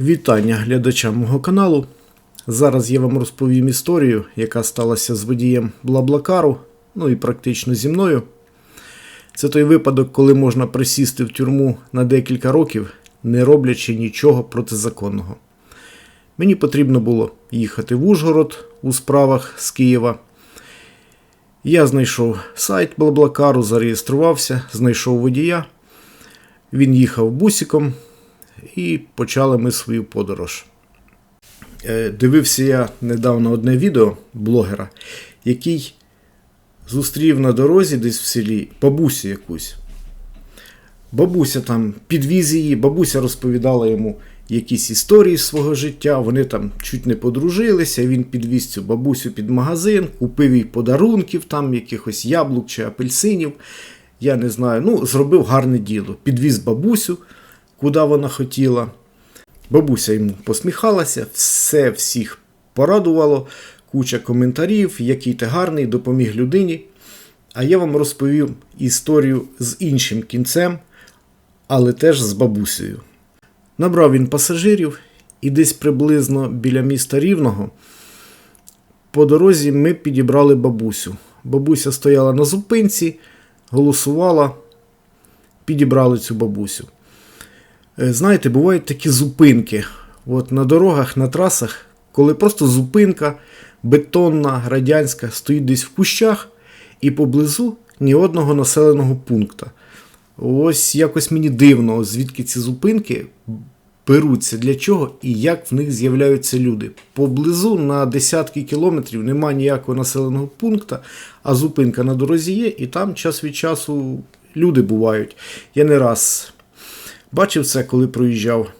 Вітання глядачам мого каналу. Зараз я вам розповім історію, яка сталася з водієм Блаблакару, ну і практично зі мною. Це той випадок, коли можна присісти в тюрму на декілька років, не роблячи нічого протизаконного. Мені потрібно було їхати в Ужгород у справах з Києва. Я знайшов сайт Блаблакару, зареєструвався, знайшов водія. Він їхав бусиком, і почали ми свою подорож. Е, Дивився я недавно одне відео блогера, який зустрів на дорозі десь в селі бабусю якусь. Бабуся там підвіз її, бабуся розповідала йому якісь історії з свого життя. Вони там чуть не подружилися. Він підвіз цю бабусю під магазин, купив їй подарунків, там якихось яблук чи апельсинів. Я не знаю. Ну, зробив гарне діло. Підвіз бабусю, куди вона хотіла. Бабуся йому посміхалася, все всіх порадувало, куча коментарів, який ти гарний, допоміг людині. А я вам розповів історію з іншим кінцем, але теж з бабусею. Набрав він пасажирів, і десь приблизно біля міста Рівного по дорозі ми підібрали бабусю. Бабуся стояла на зупинці, голосувала, підібрали цю бабусю. Е, Знаєте, бувають такі зупинки. От на дорогах, на трасах, коли просто зупинка бетонна, радянська, стоїть десь в кущах і поблизу ні одного населеного пункту. Ось якось мені дивно, звідки ці зупинки беруться, для чого і як в них з'являються люди. Поблизу на десятки кілометрів немає ніякого населеного пункту, а зупинка на дорозі є, і там час від часу люди бувають. Я не раз бачив це, коли проїжджав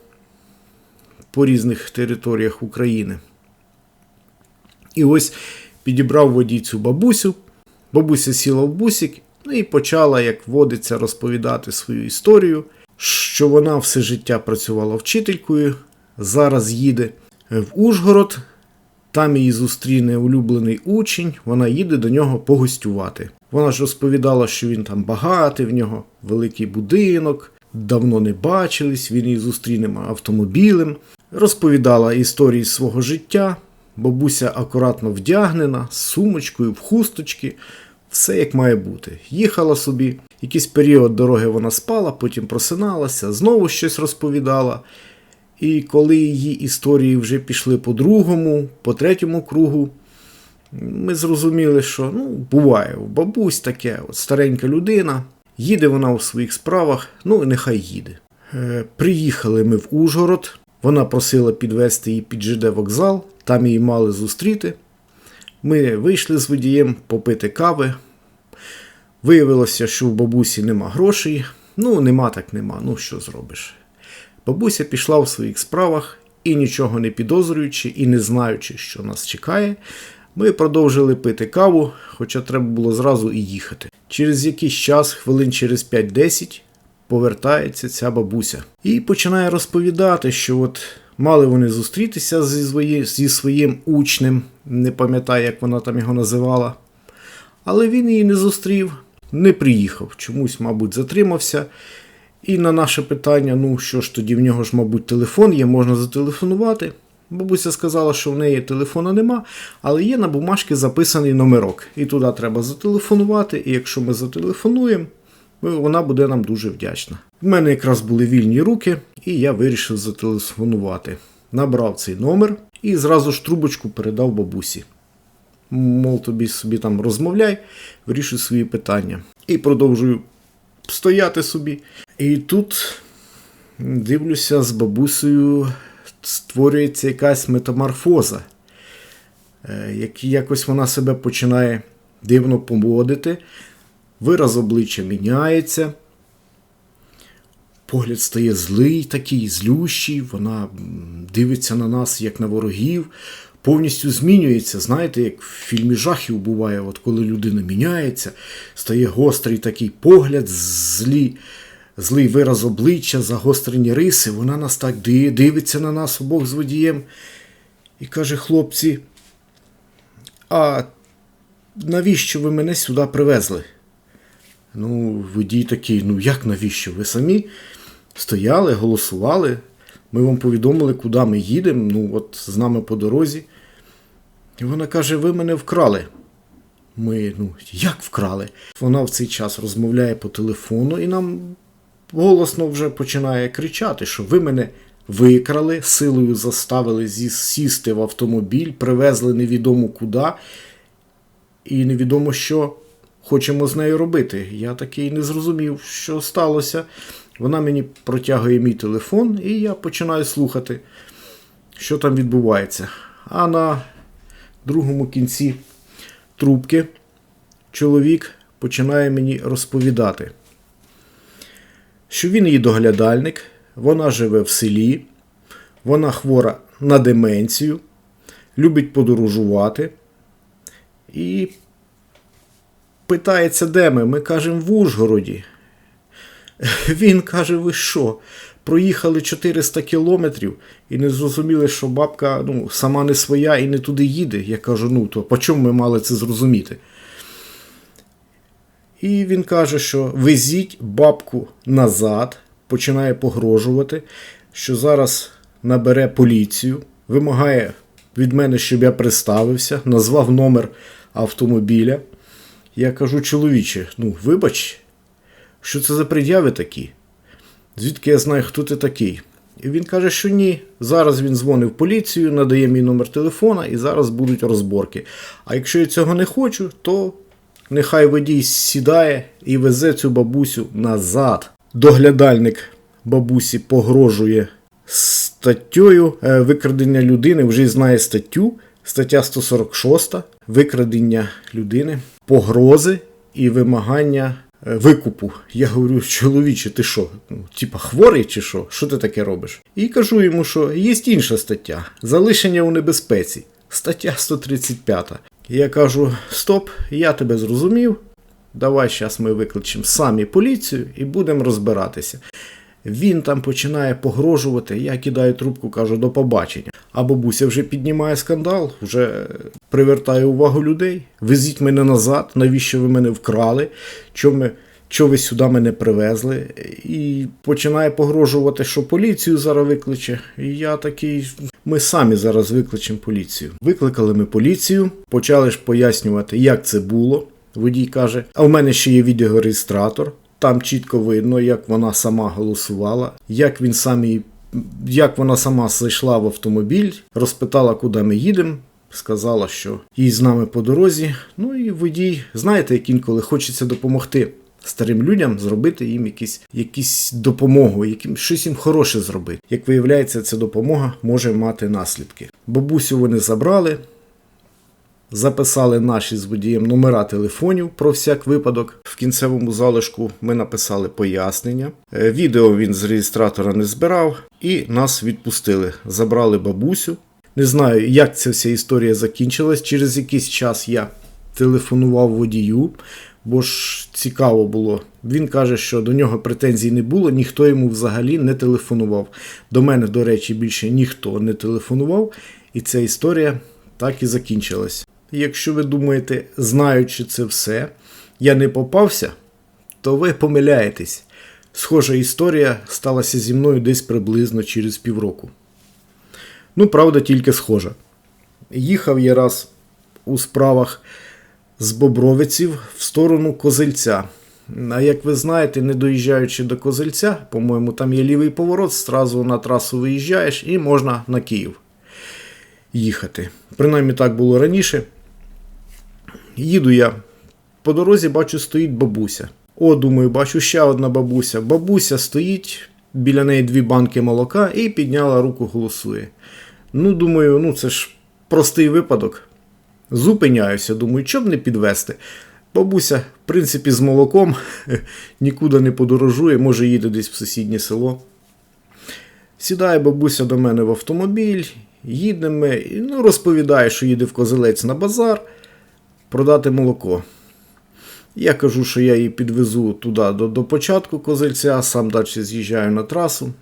по різних територіях України. І ось підібрав водій цю бабусю. Бабуся сіла в бусик ну і почала, як водиться, розповідати свою історію, що вона все життя працювала вчителькою, зараз їде в Ужгород. Там її зустріне улюблений учень, вона їде до нього погостювати. Вона ж розповідала, що він там багатий, в нього великий будинок, давно не бачились, він її зустріне автомобілем. Розповідала історії свого життя. Бабуся акуратно вдягнена, з сумочкою, в хусточки, все як має бути. Їхала собі, якийсь період дороги вона спала, потім просиналася, знову щось розповідала. І коли її історії вже пішли по другому, по третьому кругу, ми зрозуміли, що ну, буває, бабусь таке, от старенька людина, їде вона у своїх справах, ну і нехай їде. Е, приїхали ми в Ужгород, вона просила підвезти її під ЖД вокзал, там її мали зустріти. Ми вийшли з водієм попити кави. Виявилося, що в бабусі нема грошей. Ну, нема так нема. Ну, що зробиш? Бабуся пішла в своїх справах і нічого не підозрюючи, і не знаючи, що нас чекає, ми продовжили пити каву, хоча треба було зразу і їхати. Через якийсь час, хвилин через 5-10, повертається ця бабуся і починає розповідати, що от мали вони зустрітися зі, свої, зі своїм учнем, не пам'ятаю, як вона там його називала. Але він її не зустрів, не приїхав, чомусь, мабуть, затримався. І на наше питання: ну що ж, тоді в нього ж, мабуть, телефон є, можна зателефонувати. Бабуся сказала, що в неї телефона нема, але є на бумажці записаний номерок. І туди треба зателефонувати, і якщо ми зателефонуємо, вона буде нам дуже вдячна. У мене якраз були вільні руки, і я вирішив зателефонувати. Набрав цей номер і зразу ж трубочку передав бабусі. Мов тобі собі там розмовляй, вирішуй свої питання. І продовжую стояти собі. І тут дивлюся, з бабусею створюється якась метаморфоза. Е, як якось вона себе починає дивно поводити, вираз обличчя міняється. Погляд стає злий, такий, злющий, вона дивиться на нас, як на ворогів, повністю змінюється. Знаєте, як в фільмі жахів буває, от коли людина міняється, стає гострий такий погляд, злі, злий вираз обличчя, загострені риси. Вона нас так дивиться на нас обох з водієм і каже: хлопці, а навіщо ви мене сюди привезли? Ну, водій такий, ну як навіщо? Ви самі стояли, голосували, Ми вам повідомили, куди ми їдемо. Ну, от з нами по дорозі. І вона каже: ви мене вкрали. Ми, ну, як вкрали? Вона в цей час розмовляє по телефону і нам голосно вже починає кричати, що ви мене викрали, силою заставили сісти в автомобіль, привезли невідомо куди, і невідомо, що хочемо з нею робити. Я такий не зрозумів, що сталося. Вона мені протягує мій телефон, і я починаю слухати, що там відбувається. А на другому кінці трубки чоловік починає мені розповідати, що він її доглядальник, вона живе в селі, вона хвора на деменцію, любить подорожувати і питається, де ми. Ми кажемо в Ужгороді. Він каже: ви що? Проїхали 400 кілометрів і не зрозуміли, що бабка ну, сама не своя і не туди їде. Я кажу, ну то по чому ми мали це зрозуміти? І він каже, що везіть бабку назад, починає погрожувати, що зараз набере поліцію, вимагає від мене, щоб я представився, назвав номер автомобіля. Я кажу, чоловіче, ну вибач, що це за пред'яви такі? Звідки я знаю, хто ти такий? І він каже, що ні. Зараз він дзвонив поліцію, надає мій номер телефона і зараз будуть розборки. А якщо я цього не хочу, то нехай водій сідає і везе цю бабусю назад. Доглядальник бабусі погрожує статтєю е, викрадення людини, вже знає статтю. Стаття 146 викрадення людини, погрози і вимагання е, викупу. Я говорю, чоловіче, ти що? Ну, типа хворий чи що? Що ти таке робиш? І кажу йому, що є інша стаття залишення у небезпеці. Стаття 135. Я кажу: стоп, я тебе зрозумів. Давай зараз ми викличемо самі поліцію і будемо розбиратися. Він там починає погрожувати, я кидаю трубку, кажу до побачення. А бабуся вже піднімає скандал, вже привертає увагу людей. Везіть мене назад, навіщо ви мене вкрали? Чого чого ви сюди мене привезли? І починає погрожувати, що поліцію зараз викличе. І я такий. Ми самі зараз викличемо поліцію. Викликали ми поліцію, почали ж пояснювати, як це було. Водій каже: а в мене ще є відеореєстратор. Там чітко видно, як вона сама голосувала, як він сам її, як вона сама зайшла в автомобіль, розпитала, куди ми їдемо. Сказала, що їй з нами по дорозі. Ну і водій, знаєте, як інколи хочеться допомогти старим людям, зробити їм якісь, якісь допомогу, яким, щось їм хороше зробити. Як виявляється, ця допомога може мати наслідки. Бабусю вони забрали, записали наші з водієм номера телефонів про всяк випадок. В кінцевому залишку ми написали пояснення. Е, Відео він з реєстратора не збирав і нас відпустили. Забрали бабусю. Не знаю, як ця вся історія закінчилась. Через якийсь час я телефонував водію, бо ж цікаво було. Він каже, що до нього претензій не було, ніхто йому взагалі не телефонував. До мене, до речі, більше ніхто не телефонував, і ця історія так і закінчилась. Якщо ви думаєте, знаючи це все, я не попався, то ви помиляєтесь. Схожа історія сталася зі мною десь приблизно через півроку. Ну, правда, тільки схожа. Їхав я раз у справах з Бобровиців в сторону Козельця. А як ви знаєте, не доїжджаючи до Козельця, по-моєму, там є лівий поворот, зразу на трасу виїжджаєш і можна на Київ їхати. Принаймні так було раніше. Їду я. По дорозі бачу, стоїть бабуся. О, думаю, бачу ще одна бабуся. Бабуся стоїть, біля неї дві банки молока і підняла руку, голосує. Ну, думаю, ну це ж простий випадок. Зупиняюся, думаю, щоб не підвести. Бабуся, в принципі, з молоком нікуди не подорожує, може їде десь в сусіднє село. Сідає бабуся до мене в автомобіль, їдемо, ну, розповідає, що їде в козелець на базар продати молоко. Я кажу, що я її підвезу туди до, до початку козельця, сам далі з'їжджаю на трасу.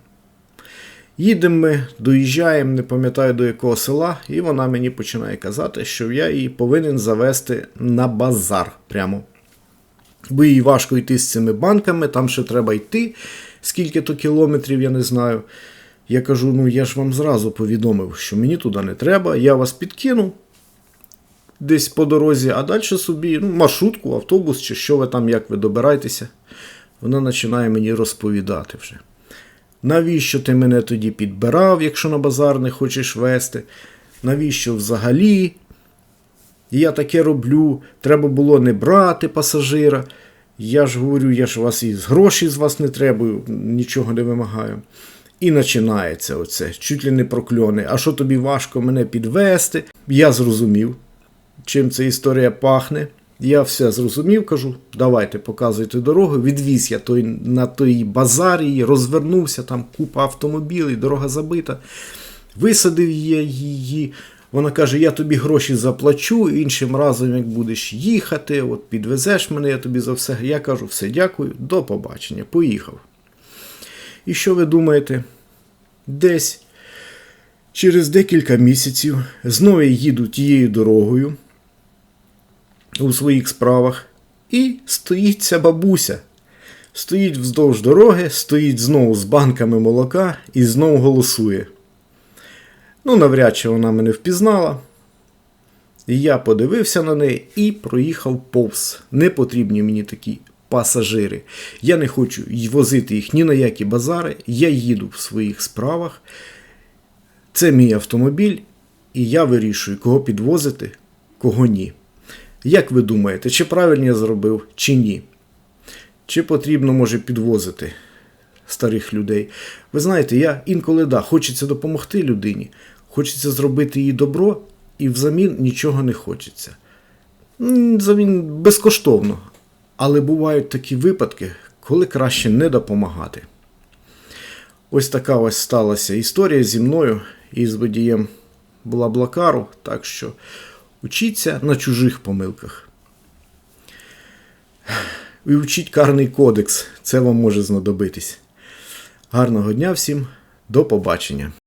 Їдемо ми, доїжджаємо, не пам'ятаю до якого села, і вона мені починає казати, що я її повинен завести на базар прямо. Бо їй важко йти з цими банками, там ще треба йти, скільки то кілометрів, я не знаю. Я кажу: ну я ж вам зразу повідомив, що мені туди не треба, я вас підкину десь по дорозі, а далі собі ну, маршрутку, автобус чи що ви там, як ви добираєтеся. Вона починає мені розповідати вже. Навіщо ти мене тоді підбирав, якщо на базар не хочеш вести? Навіщо взагалі? Я таке роблю, треба було не брати пасажира. Я ж говорю, я ж вас і гроші з вас не требую, нічого не вимагаю. І починається оце, чуть ли не прокльони. А що тобі важко мене підвести? Я зрозумів, чим ця історія пахне. Я все зрозумів, кажу, давайте показуйте дорогу. Відвіз я той, на той базарі, розвернувся, там купа автомобілів, дорога забита. Висадив я її. Вона каже: я тобі гроші заплачу, іншим разом, як будеш їхати, от підвезеш мене, я тобі за все. Я кажу, все, дякую, до побачення. Поїхав. І що ви думаєте? Десь через декілька місяців знову їду тією дорогою у своїх справах, і стоїть ця бабуся. Стоїть вздовж дороги, стоїть знову з банками молока і знову голосує. Ну, навряд чи вона мене впізнала. Я подивився на неї і проїхав повз. Не потрібні мені такі пасажири. Я не хочу возити їх ні на які базари. Я їду в своїх справах. Це мій автомобіль, і я вирішую, кого підвозити, кого ні. Як ви думаєте, чи правильно я зробив, чи ні? Чи потрібно може підвозити старих людей? Ви знаєте, я інколи да, хочеться допомогти людині, хочеться зробити їй добро, і взамін нічого не хочеться. Взамін безкоштовно. Але бувають такі випадки, коли краще не допомагати. Ось така ось сталася історія зі мною і з водієм Блаблакару. Так що учіться на чужих помилках. І вчіть карний кодекс, це вам може знадобитись. Гарного дня всім, до побачення!